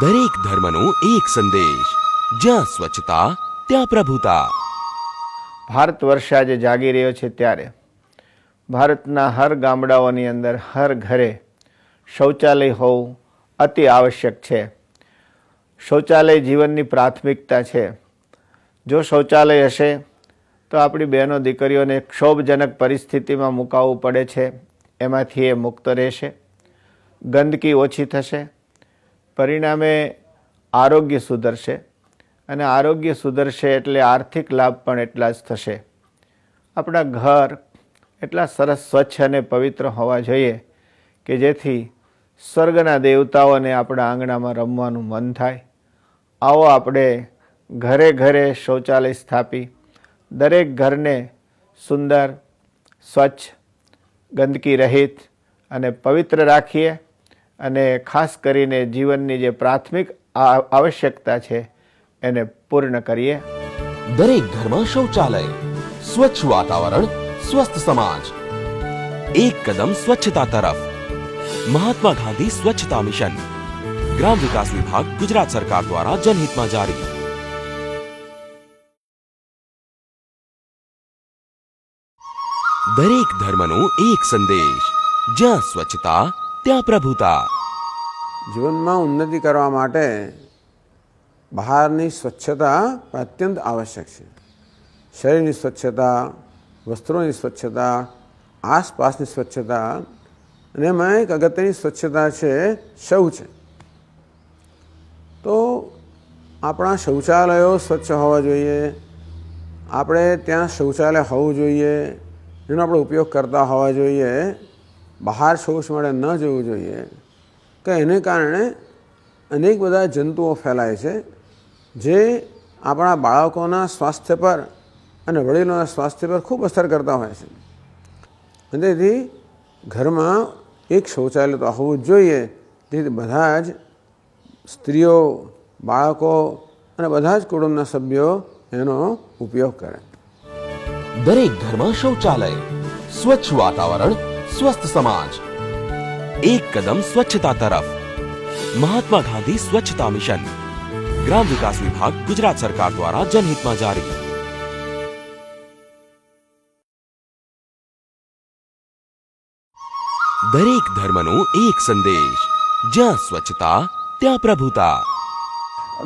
દરેક ધર્મનો એક સંદેશ. જ્યાં સ્વચ્છતા, ત્યાં પ્રભુતા. ભારત વર્ષ આજે જાગી રહ્યો છે ત્યારે. ભારતના હર ગામડાઓની અંદર, હર ઘરે શૌચાલય હોવું અતિ આવશ્યક છે. શૌચાલય જીવનની પ્રાથમિકતા છે. જો શૌચાલય હશે, તો આપણી બહેનો દીકરીઓને ક્ષોભજનક પરિસ્થિતિમાં મુકાવવું પડે છે. એમાંથી એ મુક્ત રહેશે. ગંદકી ઓછી થશે. પરિણામે આરોગ્ય સુધરશે અને આરોગ્ય સુધરશે એટલે આર્થિક લાભ પણ એટલા જ થશે. આપણા ઘર એટલા સરસ સ્વચ્છ અને પવિત્ર હોવા જોઈએ કે જેથી સ્વર્ગના દેવતાઓને આપણા આંગણામાં રમવાનું મન થાય. આવો આપણે ઘરે ઘરે શૌચાલય સ્થાપી, દરેક ઘરને સુંદર, સ્વચ્છ, ગંદકી રહિત અને પવિત્ર રાખીએ. અને ખાસ કરીને જીવનની જે પ્રાથમિક આવશ્યકતા છે, એને પૂર્ણ કરીએ. દરેક ઘરમાં શૌચાલય, સ્વચ્છ વાતાવરણ, સ્વસ્થ સમાજ. એક કદમ સ્વચ્છતા તરફ. મહાત્મા ગાંધી સ્વચ્છતા મિશન. ગ્રામ વિકાસ વિભાગ ગુજરાત સરકાર દ્વારા જનહિતમાં જારી. દરેક ધર્મનો એક સંદેશ. જ્યાં સ્વચ્છતા, ત્યાં પ્રભુતા. જીવનમાં ઉન્નતિ કરવા માટે બહારની સ્વચ્છતા અત્યંત આવશ્યક છે. શરીરની સ્વચ્છતા, વસ્ત્રોની સ્વચ્છતા, આસપાસની સ્વચ્છતા અને એમાં એક અગત્યની સ્વચ્છતા છે શૌચ. તો આપણા શૌચાલયો સ્વચ્છ હોવા જોઈએ. આપણે ત્યાં શૌચાલય હોવું જોઈએ. એનો આપણે ઉપયોગ કરતા હોવા જોઈએ. બહાર શૌચ માટે ન જવું જોઈએ. કે એને કારણે અનેક બધા જંતુઓ ફેલાય છે, જે આપણા બાળકોના સ્વાસ્થ્ય પર અને વડીલોના સ્વાસ્થ્ય પર ખૂબ અસર કરતા હોય છે. અને તેથી ઘરમાં એક શૌચાલય તો હોવું જ જોઈએ. તેથી બધા જ સ્ત્રીઓ, બાળકો અને બધા જ કુટુંબના સભ્યો એનો ઉપયોગ કરે. દરેક ઘરમાં શૌચાલય, સ્વચ્છ વાતાવરણ, સ્વસ્થ સમાજ એક કદમ સ્વચ્છતા તરફ મહાત્મા ગાંધી સ્વચ્છતા મિશન ગ્રામ વિકાસ વિભાગ ગુજરાત સરકાર દ્વારા જનહિતમાં જારી દરેક ધર્મનો એક સંદેશ જ્યાં સ્વચ્છતા ત્યાં પ્રભુતા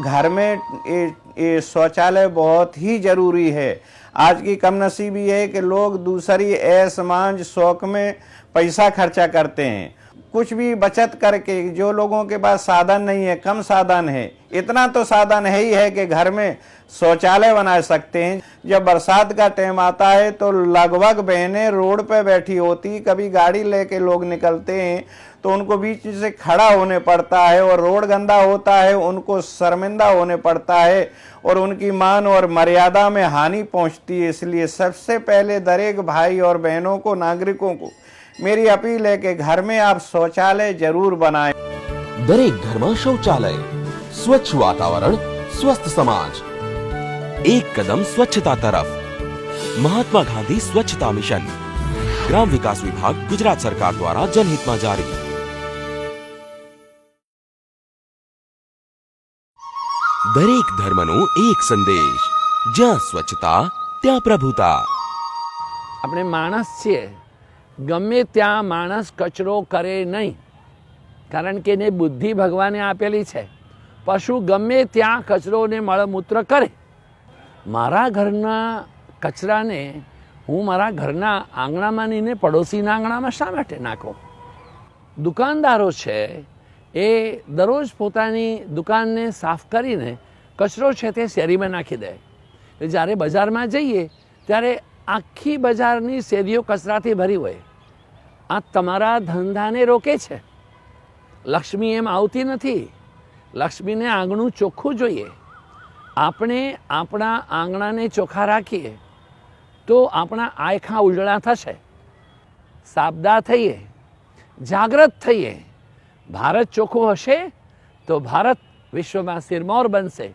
घर में ये ये शौचालय बहुत ही जरूरी है आज की कम नसीबी है कि लोग दूसरी असमांज शौक में पैसा खर्चा करते हैं कुछ भी बचत करके, जो लोगों के पास साधन नहीं है, कम साधन है, इतना तो साधन है ही है कि घर में शौचालय बना सकते हैं। जब बरसात का टाइम आता है तो लगभग बहनें रोड पर बैठी होती, कभी गाड़ी लेके लोग निकलते हैं तो उनको बीच से खड़ा होने पड़ता है और रोड गंदा होता है, उनको शर्मिंदा होने पड़ता है और उनकी मान और मर्यादा में हानि पहुँचती है। इसलिए सबसे पहले दरेक भाई और बहनों को, नागरिकों को मेरी अपील है कि घर में आप शौचालय जरूर बनाएं દરેક ઘરમાં શૌચાલય સ્વચ્છ વાતાવરણ સ્વસ્થ સમાજ એક કદમ સ્વચ્છતા તરફ મહાત્મા ગાંધી સ્વચ્છતા મિશન ગ્રામ વિકાસ વિભાગ ગુજરાત સરકાર દ્વારા જનહિતમાં જારી દરેક ધર્મનો એક સંદેશ જ્યાં સ્વચ્છતા ત્યાં પ્રભુતા આપણે માણસ છીએ ગમે ત્યાં માણસ કચરો કરે નહીં. કારણ કે એને બુદ્ધિ ભગવાને આપેલી છે. પશુ ગમે ત્યાં કચરો ને મળમૂત્ર કરે. મારા ઘરના કચરાને હું મારા ઘરના આંગણામાં નહીં પડોશીના આંગણામાં શા માટે નાખું? દુકાનદારો છે એ દરરોજ પોતાની દુકાનને સાફ કરીને કચરો છે તે શેરીમાં નાખી દે. જ્યારે બજારમાં જઈએ ત્યારે આખી બજારની શેરીઓ કચરાથી ભરી હોય. આ તમારા ધંધાને રોકે છે. લક્ષ્મી એમ આવતી નથી. લક્ષ્મીને આંગણું ચોખ્ખું જોઈએ. આપણે આપણા આંગણાને ચોખ્ખા રાખીએ તો આપણા આયખા ઉજળા થશે. સાબદા થઈએ. જાગ્રત થઈએ. ભારત ચોખ્ખું હશે તો ભારત વિશ્વમાં સિરમોર બનશે.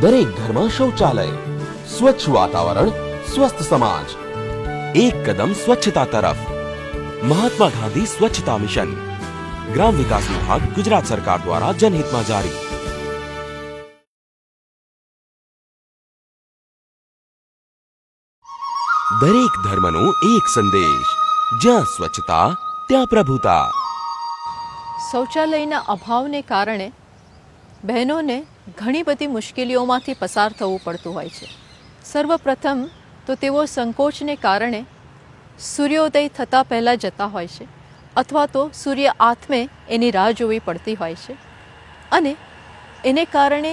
દરેક ઘરમાં શૌચાલય, સ્વચ્છ વાતાવરણ સ્વસ્થ સમાજ. એક કદમ સ્વચ્છતા તરફ. મહાત્મા ગાંધી સ્વચ્છતા મિશન. ગ્રામ વિકાસ વિભાગ ગુજરાત સરકાર દ્વારા જનહિતમાં જારી. દરેક ધર્મનો એક સંદેશ. જ્યાં સ્વચ્છતા, ત્યાં પ્રભુતા. શૌચાલયના અભાવને કારણે બહેનોને ઘણી બધી મુશ્કેલીઓમાંથી પસાર થવું પડતું હોય છે. સર્વપ્રથમ તો તેઓ સંકોચને કારણે સૂર્યોદય થતાં પહેલાં જતા હોય છે અથવા તો સૂર્ય આત્મે એની રાહ જોવી પડતી હોય છે. અને એને કારણે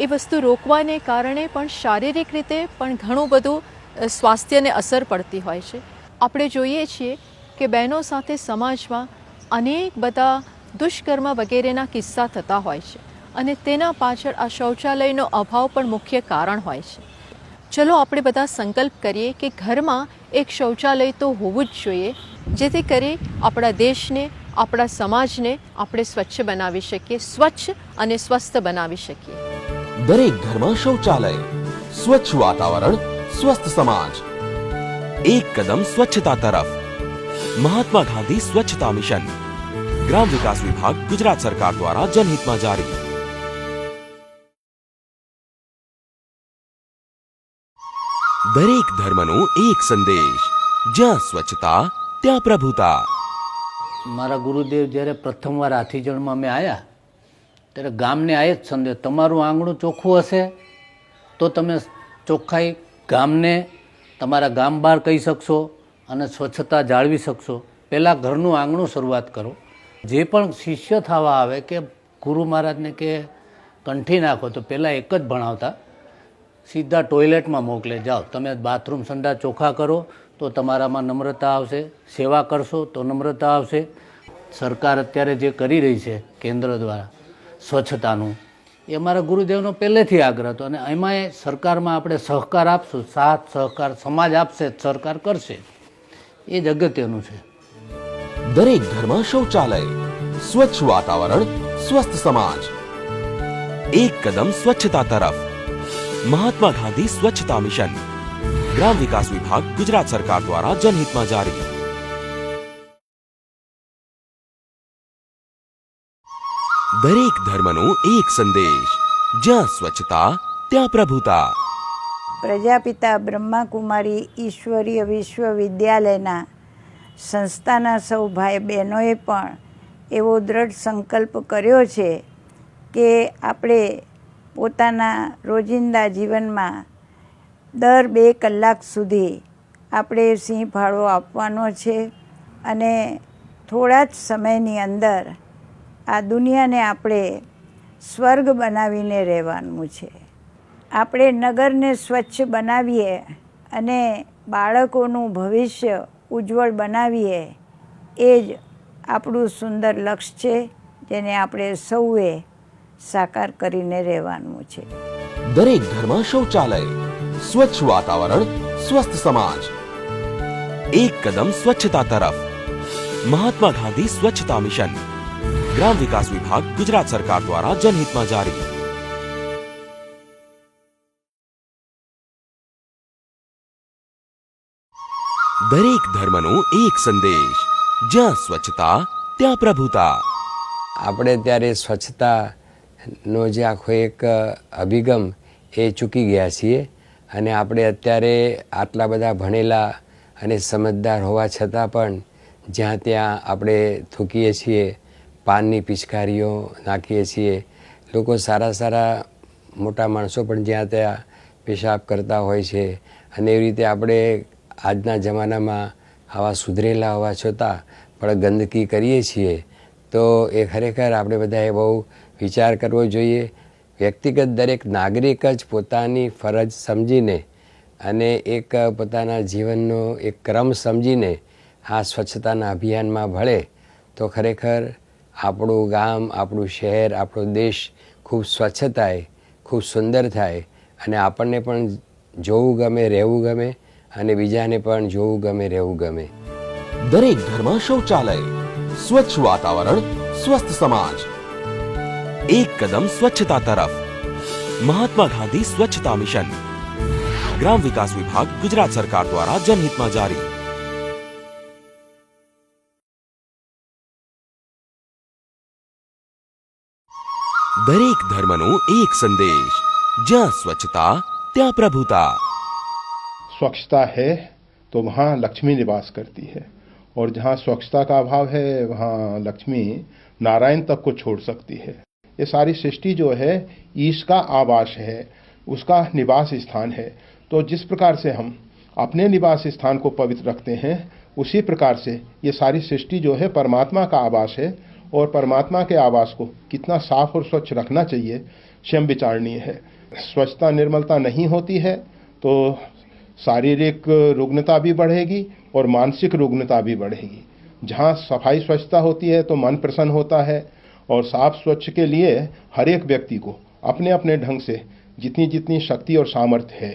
એ વસ્તુ રોકવાને કારણે પણ શારીરિક રીતે પણ ઘણું બધું સ્વાસ્થ્યને અસર પડતી હોય છે. આપણે જોઈએ છીએ કે બહેનો સાથે સમાજમાં અનેક બધા દુષ્કર્મ વગેરેના કિસ્સા થતા હોય છે અને તેના પાછળ આ શૌચાલયનો અભાવ પણ મુખ્ય કારણ હોય છે. ચલો આપણે બધા સંકલ્પ કરીએ કે ઘરમાં એક શૌચાલય તો હોવું જ જોઈએ, જેથી કરી આપણા દેશને, આપણા સમાજને આપણે સ્વચ્છ બનાવી શકીએ, સ્વચ્છ અને સ્વસ્થ બનાવી શકીએ. દરેક ઘરમાં શૌચાલય, સ્વચ્છ વાતાવરણ, સ્વસ્થ સમાજ. એક કદમ સ્વચ્છતા તરફ. મહાત્મા ગાંધી સ્વચ્છતા મિશન. ગ્રામ વિકાસ વિભાગ ગુજરાત સરકાર દ્વારા જનહિતમાં જારી. દરેક ધર્મનો એક સંદેશ. જ્યાં સ્વચ્છતા, ત્યાં પ્રભુતા. મારા ગુરુદેવ જ્યારે પ્રથમવાર હાથીજણમાં અમે આવ્યા ત્યારે ગામને આ જ સંદેશ, તમારું આંગણું ચોખ્ખું હશે તો તમે ચોખ્ખાઈ ગામને તમારા ગામ બહાર કહી શકશો અને સ્વચ્છતા જાળવી શકશો. પહેલાં ઘરનું આંગણું શરૂઆત કરો. જે પણ શિષ્ય થવા આવે કે ગુરુ મહારાજને કે કંઠી નાખો, તો પહેલાં એક જ ભણાવતા. સીધા ટોયલેટમાં મોકલે. જાઓ, તમે બાથરૂમ સંડા ચોખ્ખા કરો, તો તમારામાં નમ્રતા આવશે, સેવા કરશો, તો નમ્રતા આવશે. સરકાર અત્યારે જે કરી રહી છે કેન્દ્ર દ્વારા, સ્વચ્છતાનું, એ અમારા ગુરુદેવનો પહેલેથી આગ્રહ હતો અને એમાંય સરકારમાં આપણે સહકાર આપશું, સાથ, સહકાર, સમાજ આપશે, સરકાર કરશે. એ જ અગત્યનું છે. દરેક ઘરમાં શૌચાલય, સ્વચ્છ વાતાવરણ, સ્વસ્થ સમાજ. એક કદમ સ્વચ્છતા તરફ. મહાત્મા ગાંધી સ્વચ્છતા મિશન. ગ્રામ વિકાસ વિભાગ ગુજરાત સરકાર દ્વારા જનહિતમાં જારી. દરેક ધર્મનો એક સંદેશ. જ્યાં સ્વચ્છતા, ત્યાં પ્રભુતા. પ્રજાપિતા બ્રહ્માકુમારી ઈશ્વરીય વિશ્વવિદ્યાલયના સંસ્થાના સૌ ભાઈ બહેનોએ પણ એવો દ્રઢ સંકલ્પ કર્યો છે કે આપણે પોતાના રોજિંદા જીવનમાં દર બે કલાક સુધી આપણે સિંહ ફાળો આપવાનો છે અને થોડા જ સમયની અંદર આ દુનિયાને આપણે સ્વર્ગ બનાવીને રહેવાનું છે. આપણે નગરને સ્વચ્છ બનાવીએ અને બાળકોનું ભવિષ્ય ઉજ્જવળ બનાવીએ, એ જ આપણું સુંદર લક્ષ્ય છે, જેને આપણે સૌએ સાકાર કરીને રહેવાનું છે. દરેક ઘરમાં શૌચાલય સ્વચ્છ વાતાવરણ સ્વસ્થ સમાજ. એક કદમ સ્વચ્છતા તરફ. મહાત્મા ગાંધી સ્વચ્છતા મિશન. ગ્રામ વિકાસ વિભાગ ગુજરાત સરકાર દ્વારા જનહિતમાં જારી. દરેક ધર્મનો એક સંદેશ. જ્યાં સ્વચ્છતા ત્યાં પ્રભુતા. આપણે ત્યારે સ્વચ્છતાનો જે આખો એક અભિગમ એ ચૂકી ગયા છીએ અને આપણે અત્યારે આટલા બધા ભણેલા અને સમજદાર હોવા છતાં પણ જ્યાં ત્યાં આપણે થૂકીએ છીએ, પાનની પિચકારીઓ નાખીએ છીએ. લોકો સારા સારા મોટા માણસો પણ જ્યાં ત્યાં પેશાબ કરતા હોય છે અને એવી રીતે આપણે આજના જમાનામાં આવા સુધરેલા હોવા છતાં પણ ગંદકી કરીએ છીએ. તો એ ખરેખર આપણે બધાએ બહુ વિચાર કરવો જોઈએ. વ્યક્તિગત દરેક નાગરિક જ પોતાની ફરજ સમજીને અને એક પોતાના જીવનનો એક ક્રમ સમજીને આ સ્વચ્છતાના અભિયાનમાં ભળે તો ખરેખર આપણું ગામ, આપણું શહેર, આપણો દેશ ખૂબ સ્વચ્છ થાય, ખૂબ સુંદર થાય અને આપણને પણ જોવું ગમે, રહેવું ગમે અને બીજાને પણ જોવું ગમે, રહેવું ગમે. દરેક ઘરમાં શૌચાલય, સ્વચ્છ વાતાવરણ, સ્વસ્થ સમાજ. એક કદમ સ્વચ્છતા તરફ મહાત્મા ગાંધી સ્વચ્છતા મિશન ગ્રામ વિકાસ વિભાગ ગુજરાત સરકાર દ્વારા જનહિતમાં જારી દરેક ધર્મનો એક સંદેશ જ્યાં સ્વચ્છતા ત્યાં પ્રભુતા स्वच्छता है तो वहाँ लक्ष्मी निवास करती है और जहाँ स्वच्छता का अभाव है वहाँ लक्ष्मी नारायण तक को छोड़ सकती है ये सारी सृष्टि जो है, ईश का आवास है, उसका निवास स्थान है। तो जिस प्रकार से हम अपने निवास स्थान को पवित्र रखते हैं, उसी प्रकार से ये सारी सृष्टि जो है, परमात्मा का आवास है और परमात्मा के आवास को कितना साफ़ और स्वच्छ रखना चाहिए, स्वयं विचारणीय है। स्वच्छता, निर्मलता नहीं होती है तो शारीरिक रुग्णता भी बढ़ेगी और मानसिक रुग्णता भी बढ़ेगी। जहाँ सफ़ाई स्वच्छता होती है तो मन प्रसन्न होता है और साफ स्वच्छ के लिए हर एक व्यक्ति को अपने अपने ढंग से जितनी जितनी शक्ति और सामर्थ्य है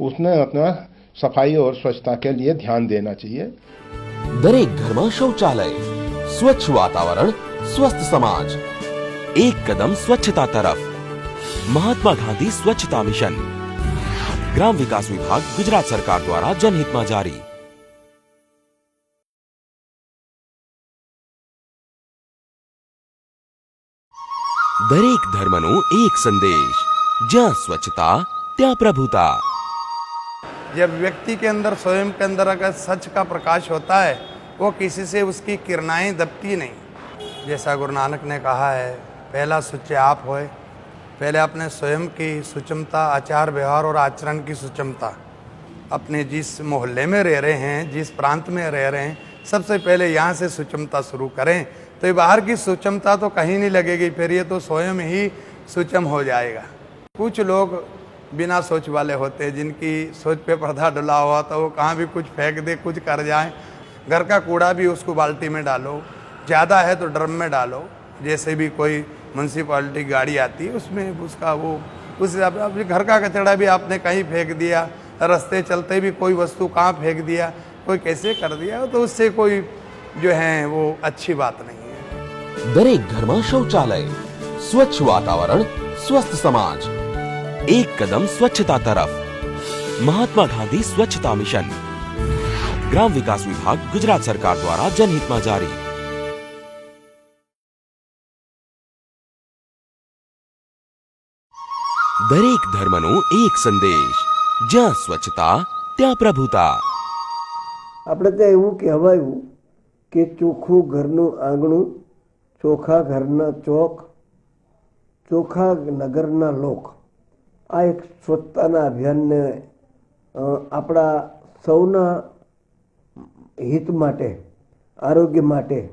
उसने अपना सफाई और स्वच्छता के लिए ध्यान देना चाहिए દરેક ઘરમાં શૌચાલય સ્વચ્છ વાતાવરણ સ્વસ્થ સમાજ એક કદમ સ્વચ્છતા તરફ મહાત્મા ગાંધી સ્વચ્છતા મિશન ગ્રામ વિકાસ વિભાગ ગુજરાત સરકાર દ્વારા જનહિતમાં જારી દરેક ધર્મનો એક સંદેશ જ્યાં સ્વચ્છતા ત્યાં પ્રભુતા जब व्यक्ति के अंदर स्वयं के अंदर अगर सच का प्रकाश होता है वो किसी से उसकी किरणाएं दबती नहीं जैसा गुरु नानक ने कहा है पहला सुच्चे आप होए पहले अपने स्वयं की सुचमता आचार व्यवहार और आचरण की सुचमता अपने जिस मोहल्ले में रह रहे हैं जिस प्रांत में रह रहे हैं सबसे पहले यहाँ से सुचमता शुरू करें तो ये बाहर की सुचमता तो कहीं नहीं लगेगी, फिर ये तो स्वयं ही सुचम हो जाएगा। कुछ लोग बिना सोच वाले होते हैं, जिनकी सोच पे पर्दा डला हुआ तो वो कहाँ भी कुछ फेंक दे, कुछ कर जाए। घर का कूड़ा भी उसको बाल्टी में डालो, ज़्यादा है तो ड्रम में डालो, जैसे भी कोई म्यूनसिपाल्टी गाड़ी आती है, उसमें उसका वो, उस हिसाब से घर का कचरा भी आपने कहीं फेंक दिया, रास्ते चलते भी कोई वस्तु कहाँ फेंक दिया, कोई कैसे कर दिया तो उससे कोई जो है वो अच्छी बात नहीं। દરેક ઘરમાં શૌચાલય, સ્વચ્છ વાતાવરણ, સ્વસ્થ સમાજ. એક કદમ સ્વચ્છતા તરફ. મહાત્મા ગાંધી સ્વચ્છતા મિશન. ગ્રામ વિકાસ વિભાગ, ગુજરાત સરકાર દ્વારા જનહિતમાં જારી. દરેક ધર્મનો એક સંદેશ. જ્યાં સ્વચ્છતા, ત્યાં પ્રભુતા. આપણે ત્યાં એવું કહેવાયું કે ચોખ્ખું ઘરનું આંગણું ચોખા ઘરના ચોક, ચોખા નગરના લોક. આ એક સ્વચ્છતાના અભિયાનને આપણા સૌના હિત માટે, આરોગ્ય માટે,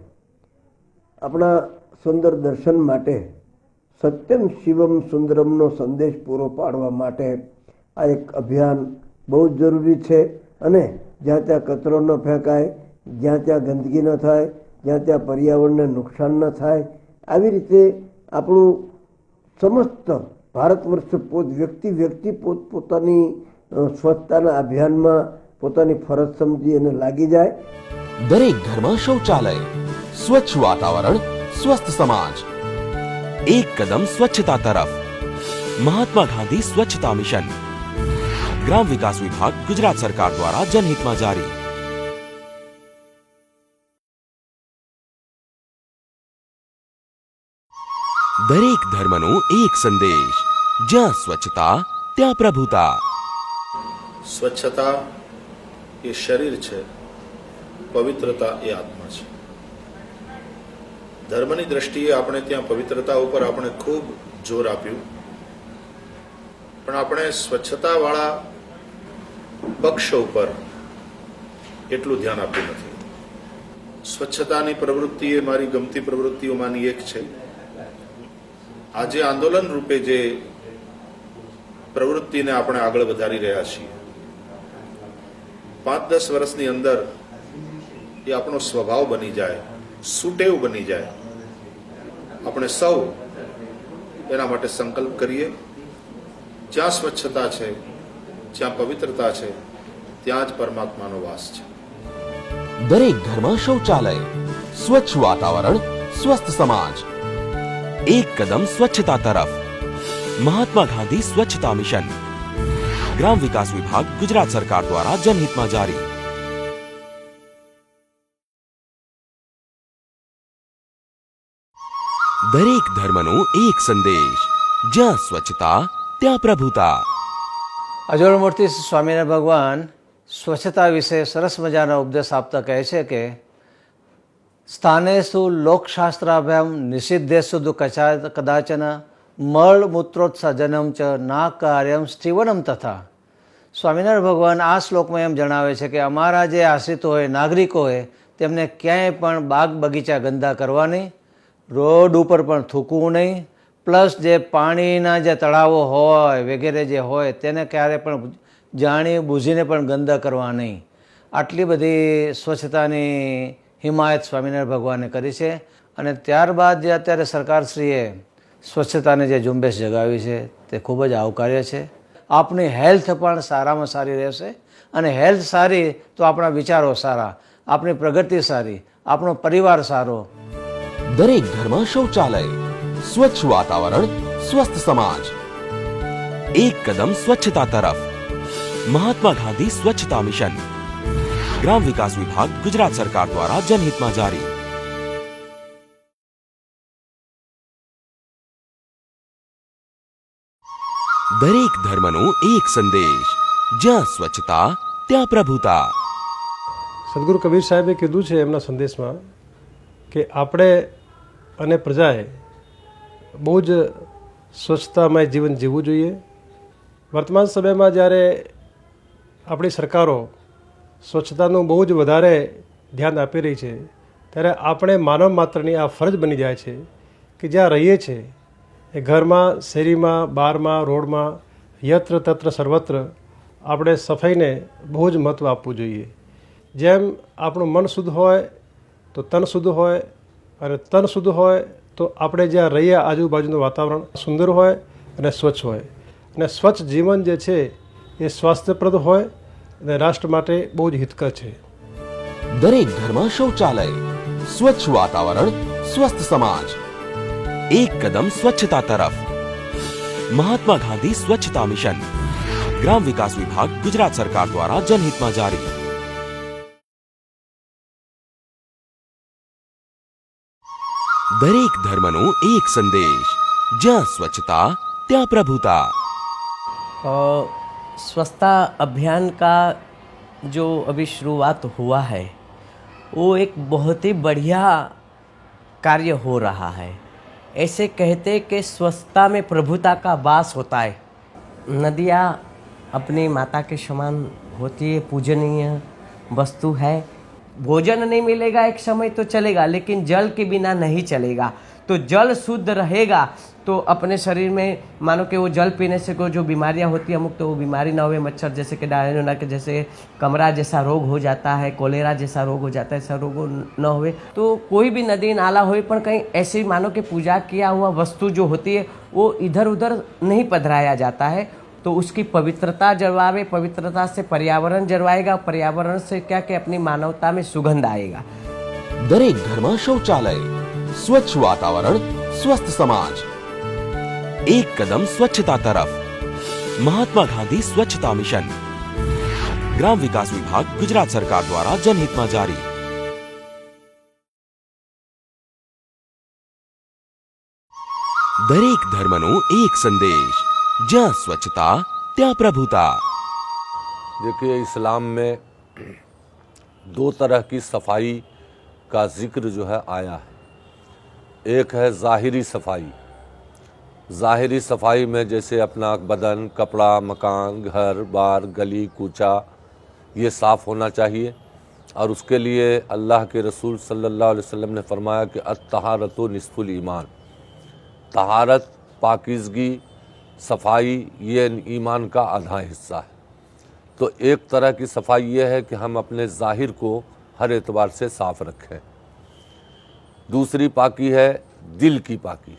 આપણા સુંદર દર્શન માટે, સત્યમ શિવમ સુંદરમનો સંદેશ પૂરો પાડવા માટે આ એક અભિયાન બહુ જરૂરી છે. અને જ્યાં ત્યાં કચરો ન ફેંકાય, જ્યાં ત્યાં ગંદકી ન થાય જ્યાં ત્યાં પર્યાવરણને નુકસાન ન થાય, આવી રીતે આપણું સમસ્ત ભારત વર્ષ પોત, વ્યક્તિ વ્યક્તિ પોત, પોતાની સ્વચ્છતાના અભિયાનમાં પોતાની ફરજ સમજી અને લાગી જાય. દરેક ઘરમાં શૌચાલય, સ્વચ્છ વાતાવરણ, સ્વસ્થ સમાજ. એક કદમ સ્વચ્છતા તરફ. મહાત્મા ગાંધી સ્વચ્છતા મિશન. ગ્રામ વિકાસ વિભાગ ગુજરાત સરકાર દ્વારા જનહિતમાં જારી. દરેક ધર્મનો એક સંદેશ. જ્યાં સ્વચ્છતા, ત્યાં પ્રભુતા. સ્વચ્છતા એ શરીર છે, પવિત્રતા એ આત્મા છે. ધર્મની દ્રષ્ટિએ આપણે ત્યાં પવિત્રતા ઉપર આપણે ખૂબ જોર આપ્યું. પણ આપણે સ્વચ્છતાવાળા પક્ષ ઉપર એટલું ધ્યાન આપ્યું નથી. સ્વચ્છતાની પ્રવૃત્તિ એ મારી ગમતી પ્રવૃત્તિઓમાંની એક છે. આજે આંદોલન રૂપે જે પ્રવૃત્તિને આપણે આગળ વધારી રહ્યા છીએ પાંચ દસ વર્ષની અંદર એ આપણો સ્વભાવ બની જાય, સુટેવ બની જાય. આપણે સૌ એના માટે સંકલ્પ કરીએ. જ્યાં સ્વચ્છતા છે, જ્યાં પવિત્રતા છે, ત્યાં જ પરમાત્માનો વાસ છે. દરેક ઘરમાં શૌચાલય, સ્વચ્છ વાતાવરણ, સ્વસ્થ સમાજ. એક કદમ સ્વચ્છતા તરફ. મહાત્મા ગાંધી સ્વચ્છતા મિશન. ગ્રામ વિકાસ વિભાગ ગુજરાત સરકાર દ્વારા જનહિતમાં જારી. દરેક ધર્મનો એક સંદેશ. જ્યાં સ્વચ્છતા, ત્યાં પ્રભુતા. અજોડમૂર્તિ સ્વામિનારાયણ ભગવાન સ્વચ્છતા વિશે સરસ મજાનો ઉપદેશ આપતા કહે છે કે સ્થાનેષુ લોકશાસ્ત્રાભ્યામ નિષિદ્ધેસુ કચા કદાચન મળ મૂત્રોત્સર્જનમ ચ ના કાર્યમ સ્ટીવનમ તથા સ્વામિનારાયણ ભગવાન આ શ્લોકમાં એમ જણાવે છે કે અમારા જે આશ્રિતો હોય, નાગરિકો હોય, તેમને ક્યાંય પણ બાગ બગીચા ગંદા કરવા નહીં રોડ ઉપર પણ થૂકવું નહીં, પ્લસ જે પાણીના જે તળાવો હોય, વગેરે જે હોય, તેને ક્યારે પણ જાણી બૂઝીને પણ ગંદા કરવા નહીં. આટલી બધી સ્વચ્છતાની હિમાયત સ્વામિનારાયણ ભગવાને કરી છે અને ત્યારબાદ જે અત્યારે સરકારશ્રીએ સ્વચ્છતાની જે ઝુંબેશ જગાવી છે તે ખૂબ જ આવકાર્ય છે. આપણી હેલ્થ પણ સારામાં સારી રહેશે અને હેલ્થ સારી તો આપણા વિચારો સારા આપણી પ્રગતિ સારી, આપણો પરિવાર સારો. દરેક ઘરમાં શૌચાલય, સ્વચ્છ વાતાવરણ, સ્વસ્થ સમાજ. એક કદમ સ્વચ્છતા તરફ. મહાત્મા ગાંધી સ્વચ્છતા મિશન. ગ્રામ વિકાસ વિભાગ ગુજરાત સરકાર દ્વારા જનહિતમાં જારી. દરેક ધર્મનો એક સંદેશ. જ્યાં સ્વચ્છતા, ત્યાં પ્રભુતા. સદગુરુ કબીર સાહેબે કીધું છે એમના સંદેશમાં કે આપણે અને પ્રજાએ બહુ જ સ્વચ્છતામય જીવન જીવવું જોઈએ. વર્તમાન સમયમાં જ્યારે આપણી સરકારો સ્વચ્છતાનું બહુ જ વધારે ધ્યાન આપી રહી છે. ત્યારે આપણે માનવ માત્રની આ ફરજ બની જાય છે કે જ્યાં રહીએ છીએ, એ ઘરમાં, શેરીમાં, બારમાં, રોડમાં યત્ર તત્ર સર્વત્ર આપણે સફાઈને બહુ જ મહત્ત્વ આપવું જોઈએ. જેમ આપણું મન શુદ્ધ હોય, તો તન શુદ્ધ હોય, અને તન શુદ્ધ હોય, તો આપણે જ્યાં રહીએ, આજુબાજુનું વાતાવરણ સુંદર હોય અને સ્વચ્છ હોય. અને સ્વચ્છ જીવન જે છે, એ સ્વાસ્થ્યપ્રદ હોય અને રાષ્ટ્ર માટે બહુ જ હિતકર છે. દરેક ઘરમાં શૌચાલય સ્વચ્છ વાતાવરણ સ્વસ્થ સમાજ. એક કદમ સ્વચ્છતા તરફ. મહાત્મા ગાંધી સ્વચ્છતા મિશન. ગ્રામ વિકાસ વિભાગ ગુજરાત સરકાર દ્વારા જનહિતમાં જારી. દરેક ધર્મનો એક સંદેશ. જ્યાં સ્વચ્છતા ત્યાં પ્રભુતા. स्वच्छता अभियान का जो अभी शुरुआत हुआ है, वो एक बहुत ही बढ़िया कार्य हो रहा है। ऐसे कहते कि स्वच्छता में प्रभुता का वास होता है। नदियाँ अपनी माता के समान होती है, पूजनीय वस्तु है। भोजन नहीं मिलेगा, एक समय तो चलेगा, लेकिन जल के बिना नहीं चलेगा। तो जल शुद्ध रहेगा तो अपने शरीर में मानो कि वो जल पीने से को जो बीमारियां होती है अमुक तो वो बीमारी ना हुए मच्छर जैसे कि डायनोना के जैसे कमरा जैसा रोग हो जाता है कोलेरा जैसा रोग हो जाता है ऐसा रोग न हुए तो कोई भी नदी नाला हो पर कहीं ऐसी मानो कि पूजा किया हुआ वस्तु जो होती है वो इधर उधर नहीं पधराया जाता है तो उसकी पवित्रता जलवावे पवित्रता से पर्यावरण जलवाएगा पर्यावरण से क्या कि अपनी मानवता में सुगंध आएगा દરેક ઘરમાં શૌચાલય સ્વચ્છ વાતાવરણ સ્વસ્થ સમાજ એક કદમ સ્વચ્છતા તરફ મહાત્મા ગાંધી સ્વચ્છતા મિશન ગ્રામ વિકાસ વિભાગ ગુજરાત સરકાર દ્વારા જનહિતમાં જારી દરેક ધર્મનો એક સંદેશ જ્યાં સ્વચ્છતા ત્યાં પ્રભુતા देखिए इस्लाम में दो तरह की सफाई का जिक्र जो है आया है एक है ज़ाहरी सफ़ाई। ज़ाहरी सफ़ाई में जैसे अपना बदन, कपड़ा, मकान, घर, बार, गली, कूचा, ये साफ़ होना चाहिए। और उसके लिए अल्लाह के रसूल सल्लल्लाहु अलैहि वसल्लम ने फरमाया कि अतहारत निसफुल ईमान। तहारत, पाकिजगी, सफ़ाई, ये ईमान का आधा हिस्सा है। तो एक तरह की सफ़ाई ये है कि हम अपने ज़ाहिर को हर एतबार से साफ़ रखें। दूसरी पाकी है दिल की पाकी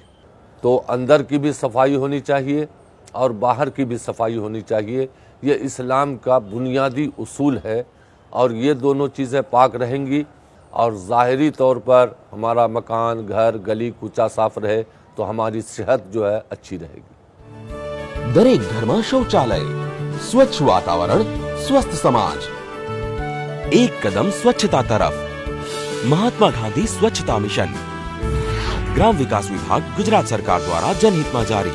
तो अंदर की भी सफाई होनी चाहिए और बाहर की भी सफाई होनी चाहिए ये इस्लाम का बुनियादी उसूल है और ये दोनों चीज़ें पाक रहेंगी और ज़ाहरी तौर पर हमारा मकान घर गली कूचा साफ रहे तो हमारी सेहत जो है अच्छी रहेगी દરેક ઘરમાં શૌચાલય સ્વચ્છ વાતાવરણ સ્વસ્થ સમાજ એક કદમ સ્વચ્છતા તરફ મહાત્મા ગાંધી સ્વચ્છતા મિશન. ગ્રામ વિકાસ વિભાગ ગુજરાત સરકાર દ્વારા જનહિતમાં જારી.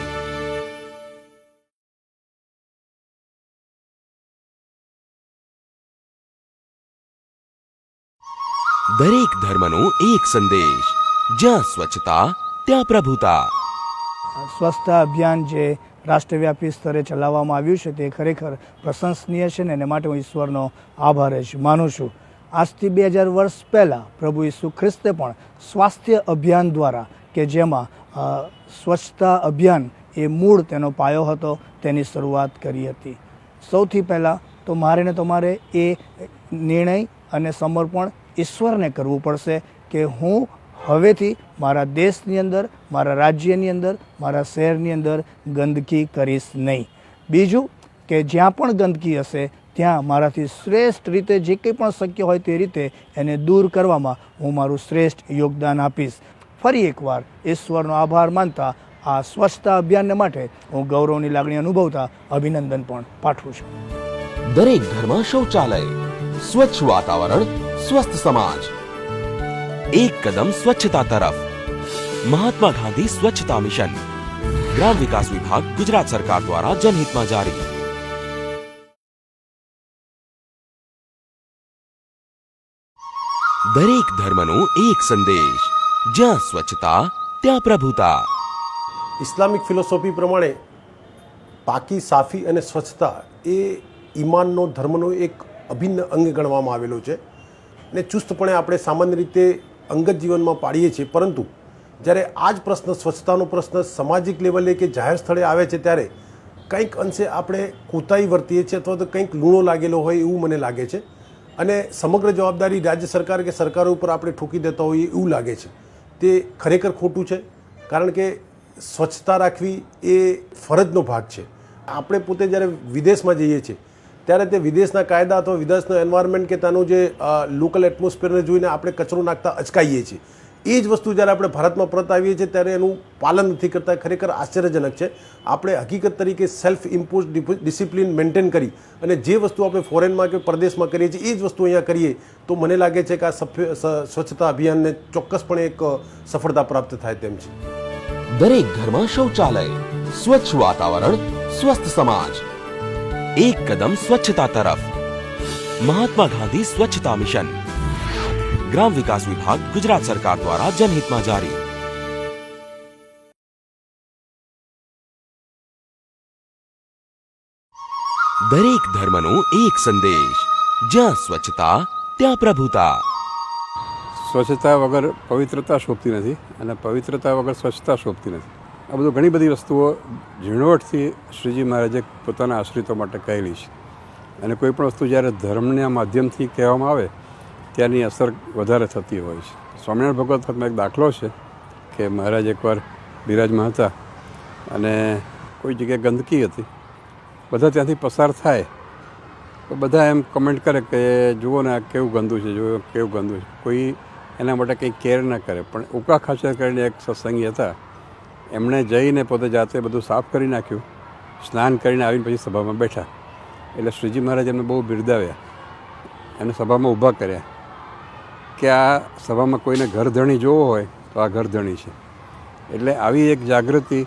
દરેક ધર્મનો એક સંદેશ. જ્યાં સ્વચ્છતા, ત્યાં પ્રભુતા. સ્વચ્છતા અભિયાન જે રાષ્ટ્રવ્યાપી સ્તરે ચલાવવામાં આવ્યું છે તે ખરેખર પ્રશંસનીય છે ને એને માટે હું ઈશ્વરનો આભાર માનું છું. આજથી બે હજાર વર્ષ પહેલાં પ્રભુ ઈસુ ખ્રિસ્તે પણ સ્વાસ્થ્ય અભિયાન દ્વારા કે જેમાં સ્વચ્છતા અભિયાન એ મૂળ તેનો પાયો હતો, તેની શરૂઆત કરી હતી. સૌથી પહેલાં તો મારે ને તમારે એ નિર્ણય અને સમર્પણ ઈશ્વરને કરવું પડશે કે હું હવેથી મારા દેશની અંદર, મારા રાજ્યની અંદર, મારા શહેરની અંદર ગંદકી કરીશ નહીં. બીજું કે જ્યાં પણ ગંદકી હશે ત્યાં મારાથી શ્રેષ્ઠ રીતે જે કંઈ પણ શક્ય હોય તે રીતે એને દૂર કરવામાં હું મારું શ્રેષ્ઠ યોગદાન આપીશ. ફરી એકવાર ઈશ્વરનો આભાર માનતા આ સ્વચ્છતા અભિયાનને માટે હું ગૌરવની લાગણી અનુભવતા અભિનંદન પણ પાઠવું છું. દરેક ઘરમાં શૌચાલય, સ્વચ્છ વાતાવરણ, સ્વસ્થ સમાજ. એક કદમ સ્વચ્છતા તરફ. મહાત્મા ગાંધી સ્વચ્છતા મિશન. ગ્રામ વિકાસ વિભાગ ગુજરાત સરકાર દ્વારા જનહિતમાં જારી. દરેક ધર્મનો એક સંદેશ. જ્યાં સ્વચ્છતા, ત્યાં પ્રભુતા. ઇસ્લામિક ફિલોસોફી પ્રમાણે પાકી, સાફી અને સ્વચ્છતા એ ઈમાનનો, ધર્મનો એક અભિન્ન અંગ ગણવામાં આવેલો છે ને ચુસ્તપણે આપણે સામાન્ય રીતે અંગત જીવનમાં પાડીએ છીએ. પરંતુ જ્યારે આ જ પ્રશ્ન, સ્વચ્છતાનો પ્રશ્ન સામાજિક લેવલે કે જાહેર સ્થળે આવે છે ત્યારે કંઈક અંશે આપણે કોતાહી વર્તીએ છીએ અથવા તો કંઈક લૂણો લાગેલો હોય એવું મને લાગે છે. અને સમગ્ર જવાબદારી રાજ્ય સરકાર કે સરકારો ઉપર આપણે ઠૂકી દેતા હોઈએ એવું લાગે છે. તે ખરેખર ખોટું છે, કારણ કે સ્વચ્છતા રાખવી એ ફરજનો ભાગ છે. આપણે પોતે જ્યારે વિદેશમાં જઈએ છીએ, ત્યારે તે વિદેશના કાયદા અથવા વિદેશનો એન્વાયરમેન્ટ કે ત્યાંનું જે લોકલ એટમોસ્ફિયરને જોઈને આપણે કચરો નાખતા અચકાઈએ છીએ. એ જ વસ્તુ જ્યારે આપણે ભારતમાં પરત આવીએ છીએ ત્યારે એનું પાલન નથી કરતા ખરેખર આશ્ચર્યજનક છે. આપણે હકીકત તરીકે સેલ્ફ ઇમ્પોઝ ડિસિપ્લિન મેન્ટેન કરી અને જે વસ્તુ આપણે ફોરેનમાં કે પરદેશમાં કરીએ છીએ, એ જ વસ્તુ અહીંયા કરીએ, તો મને લાગે છે કે આ સ્વચ્છતા અભિયાનને ચોક્કસપણે એક, સફળતા પ્રાપ્ત થાય તેમ છે. દરેક ઘરમાં શૌચાલય, સ્વચ્છ વાતાવરણ, સ્વસ્થ સમાજ. એક કદમ સ્વચ્છતા તરફ. મહાત્મા ગાંધી સ્વચ્છતા મિશન. ગ્રામ વિકાસ વિભાગ ગુજરાત સરકાર દ્વારા જનહિતમાં જારી. દરેક ધર્મનો એક સંદેશ. જ્યાં સ્વચ્છતા, ત્યાં પ્રભુતા. સ્વચ્છતા વગર પવિત્રતા શોભતી નથી અને પવિત્રતા વગર સ્વચ્છતા શોભતી નથી. આ બધું ઘણી બધી વસ્તુઓ ઝીણવટથી શ્રીજી મહારાજે પોતાના આશ્રિતો માટે કહેલી છે. અને કોઈ પણ વસ્તુ જ્યારે ધર્મના માધ્યમથી કહેવામાં આવે ત્યાંની અસર વધારે થતી હોય છે. સ્વામિનારાયણ ભગવત વખતમાં એક દાખલો છે કે મહારાજ એકવાર બિરાજમાં હતા અને કોઈ જગ્યાએ ગંદકી હતી. બધા ત્યાંથી પસાર થાય. તો બધા એમ કમેન્ટ કરે કે જુઓ ને આ કેવું ગંદુ છે, જુઓ કેવું ગંદુ છે. કોઈ એના માટે કંઈ કેર ન કરે. પણ ઉકા ખાચર કરીને એક સત્સંગી હતા. એમણે જઈને પોતે જાતે બધું સાફ કરી નાખ્યું. સ્નાન કરીને આવીને પછી સભામાં બેઠા. એટલે શ્રીજી મહારાજ એમને બહુ બિરદાવ્યા. એને સભામાં ઊભા કર્યા. કે આ સભામાં કોઈને ઘરધણી જોવો હોય તો આ ઘરધણી છે. એટલે આવી એક જાગૃતિ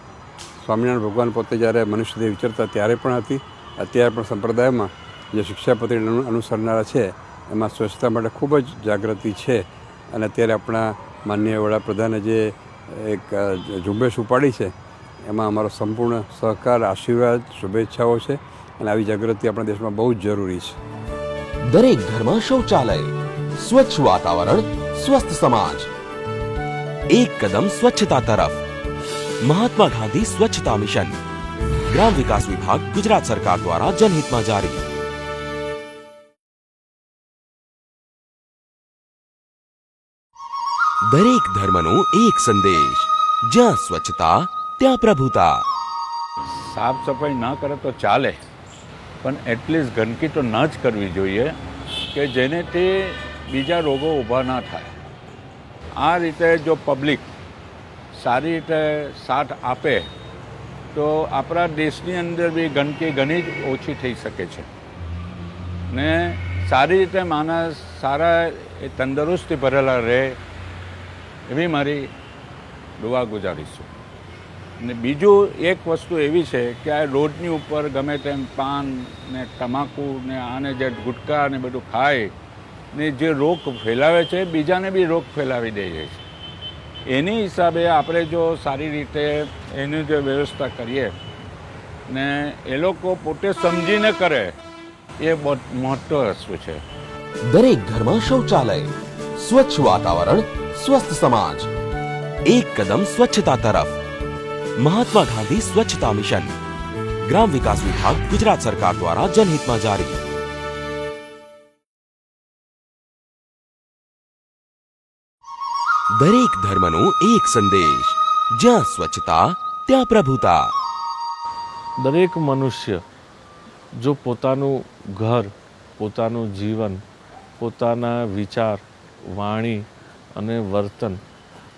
સ્વામિનારાયણ ભગવાન પોતે જ્યારે મનુષ્યદેવ વિચરતા ત્યારે પણ હતી, અત્યારે પણ સંપ્રદાયમાં જે શિક્ષાપત્રી અનુસરનારા છે, એમાં સ્વચ્છતા માટે ખૂબ જ જાગૃતિ છે. અને અત્યારે આપણા માનનીય વડાપ્રધાને જે એક ઝુંબેશ ઉપાડી છે, એમાં અમારો સંપૂર્ણ સહકાર, આશીર્વાદ, શુભેચ્છાઓ છે. અને આવી જાગૃતિ આપણા દેશમાં બહુ જ જરૂરી છે. દરેક ઘરમાં શૌચાલય સ્વચ્છ વાતાવરણ સ્વસ્થ સમાજ એક કદમ સ્વચ્છતા તરફ મહાત્મા ગાંધી સ્વચ્છતા મિશન ગ્રામ વિકાસ વિભાગ ગુજરાત સરકાર દ્વારા જનહિતમાં જારી દરેક ધર્મનો એક સંદેશ જ્યાં સ્વચ્છતા ત્યાં પ્રભુતા સાફ સફાઈ ન કરે તો ચાલે પણ એટલીસ્ટ ગંદકી તો ન જ કરવી જોઈએ કે જેને તે બીજા રોગો ઊભા ના થાય. આ રીતે જો પબ્લિક સારી રીતે સાથ આપે, તો આપણા દેશની અંદર બી ગંદકી ઘણી જ ઓછી થઈ શકે છે. ને સારી રીતે માણસ સારા એ તંદુરસ્તી ભરેલા રહે, એવી મારી દુવા ગુજારીશું. ને બીજું એક વસ્તુ એવી છે કે આ રોડની ઉપર ગમે તેમ પાન ને તમાકુ ને આને જે ગુટકા ને બધું ખાય ને જે રોગ ફેલાવે છે, બીજાને બી રોગ ફેલાવી દે છે. એની હિસાબે આપણે જો સારી રીતે એની જે વ્યવસ્થા કરીએ ને એ લોકો પોતે સમજીને કરે, એ મોટો વસ્તુ છે. દરેક ઘરમાં શૌચાલય, સ્વચ્છ વાતાવરણ, સ્વસ્થ સમાજ. એક કદમ સ્વચ્છતા તરફ. મહાત્મા ગાંધી સ્વચ્છતા મિશન. ગ્રામ વિકાસ વિભાગ ગુજરાત સરકાર દ્વારા જનહિતમાં જારી. દરેક ધર્મનો એક સંદેશ. જ્યાં સ્વચ્છતા, ત્યાં પ્રભુતા. દરેક મનુષ્ય જો પોતાનું ઘર, પોતાનું જીવન, પોતાના વિચાર, વાણી અને વર્તન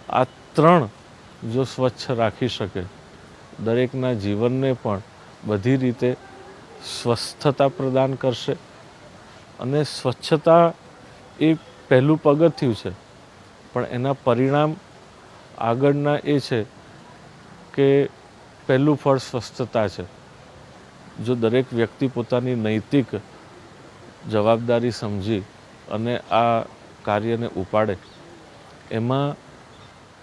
આ ત્રણ જો સ્વચ્છ રાખી શકે, દરેકના જીવનને પણ બધી રીતે સ્વસ્થતા પ્રદાન કરશે. અને સ્વચ્છતા એ પહેલું પગથિયું છે. પણ એના પરિણામ આગળના એ છે કે પહેલું ફળ સ્વસ્થતા છે. જો દરેક વ્યક્તિ પોતાની નૈતિક જવાબદારી સમજી અને આ કાર્યને ઉપાડે, એમાં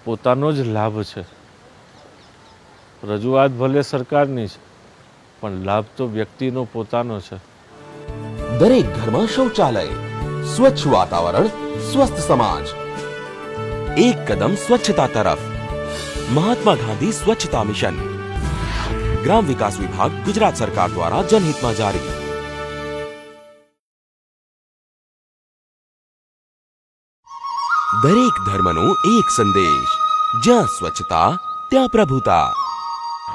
પોતાનો જ લાભ છે. રજૂઆત ભલે સરકારની છે, પણ લાભ તો વ્યક્તિનો પોતાનો છે. દરેક ઘરમાં શૌચાલય, સ્વચ્છ વાતાવરણ, સ્વસ્થ સમાજ એક કદમ સ્વચ્છતા તરફ મહાત્મા ગાંધી સ્વચ્છતા મિશન ગ્રામ વિકાસ વિભાગ ગુજરાત સરકાર દ્વારા જનહિતમાં જારી દરેક ધર્મનો એક સંદેશ જ્યાં સ્વચ્છતા ત્યાં પ્રભુતા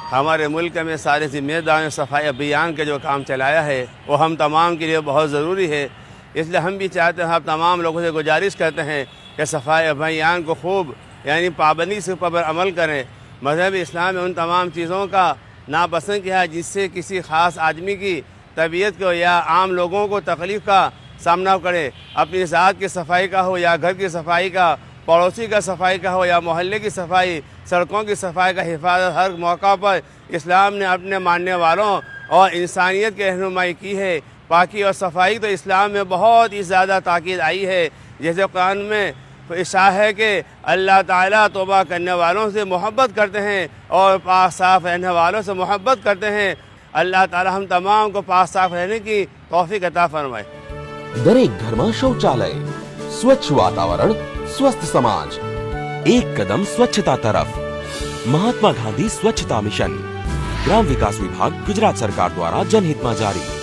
हमारे मुल्क में सारे जिम्मेदारों सफाई अभियान का जो काम चलाया है वो हम तमाम के लिए बहुत ज़रूरी है इसलिए हम भी चाहते हैं हम तमाम लोगों से गुजारिश करते हैं कि सफ़ाई अभियान को खूब, यानी पाबंदी से पर अमल करें। मज़हब इस्लाम में उन तमाम चीज़ों का नापसंद किया जिससे किसी ख़ास आदमी की तबीयत को या आम लोगों को तकलीफ़ का सामना करें। अपनी ज़ात की सफ़ाई का हो या घर की सफ़ाई का, पड़ोसी का सफ़ाई का हो या मोहल्ले की सफ़ाई, सड़कों की सफ़ाई का हिफाजत हर मौका पर इस्लाम ने अपने मानने वालों और इंसानियत की रहनुमाई की है। पाकि और सफ़ाई तो इस्लाम में बहुत ही ज़्यादा ताक़द आई है। जैसे कुरान में इशा है कि अल्लाह ताला तोबा करने वालों से मोहब्बत करते हैं और पाक साफ़ रहने वालों से मोहब्बत करते हैं। अल्लाह ताला हम तमाम को पाक साफ़ रहने की तोफ़ी अता फरमाए। दर एक घर में शौचालय, स्वच्छ वातावरण, स्वस्थ समाज, एक कदम स्वच्छता तरफ़। महात्मा गांधी स्वच्छता मिशन। ग्राम विकास विभाग, गुजरात सरकार द्वारा जनहित में जारी।